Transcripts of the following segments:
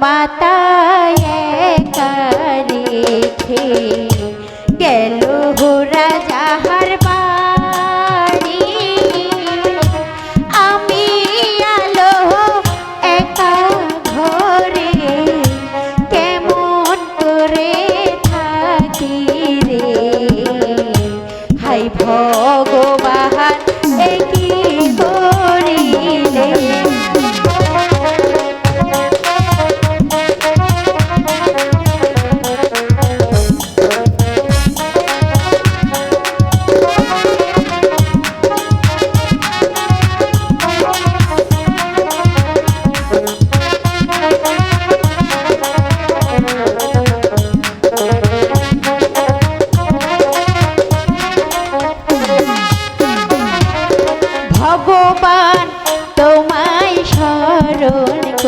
মাতায় একা রেখে গেল রাজাহার বাড়ি আমি আলো একা ঘরে কেমন করে থাকি রে? হাই ভগবান।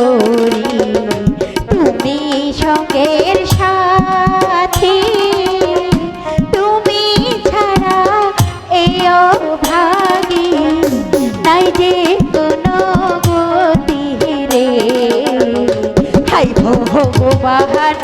করি তুমি সঙ্গের সাথী। তুমি ছাড়া এও ভাগি তাই যে কোনো গতি রে। হাই ভগবান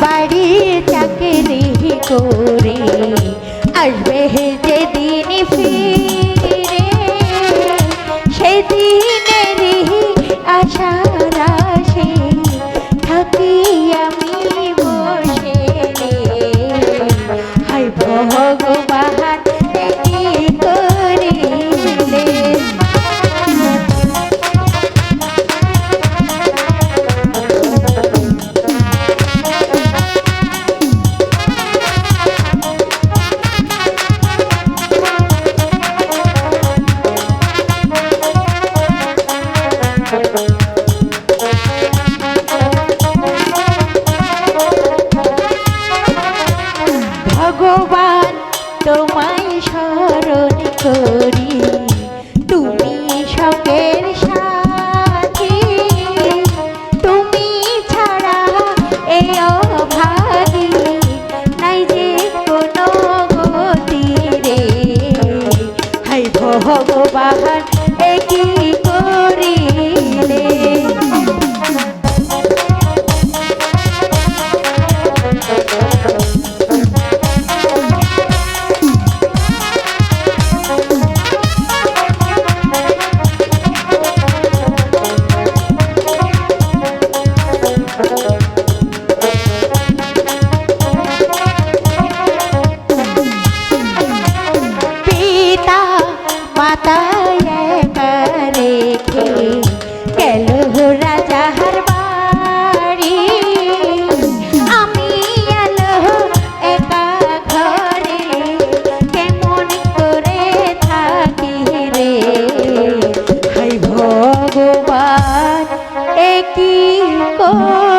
বাড়ি চাকরি করে আসবে যেদিন ফিরে। করি তুমি শখের সাথে। তুমি ছাড়া এ অভাগী নাই যে কোনো গতি রে। হাই ভগবান amor.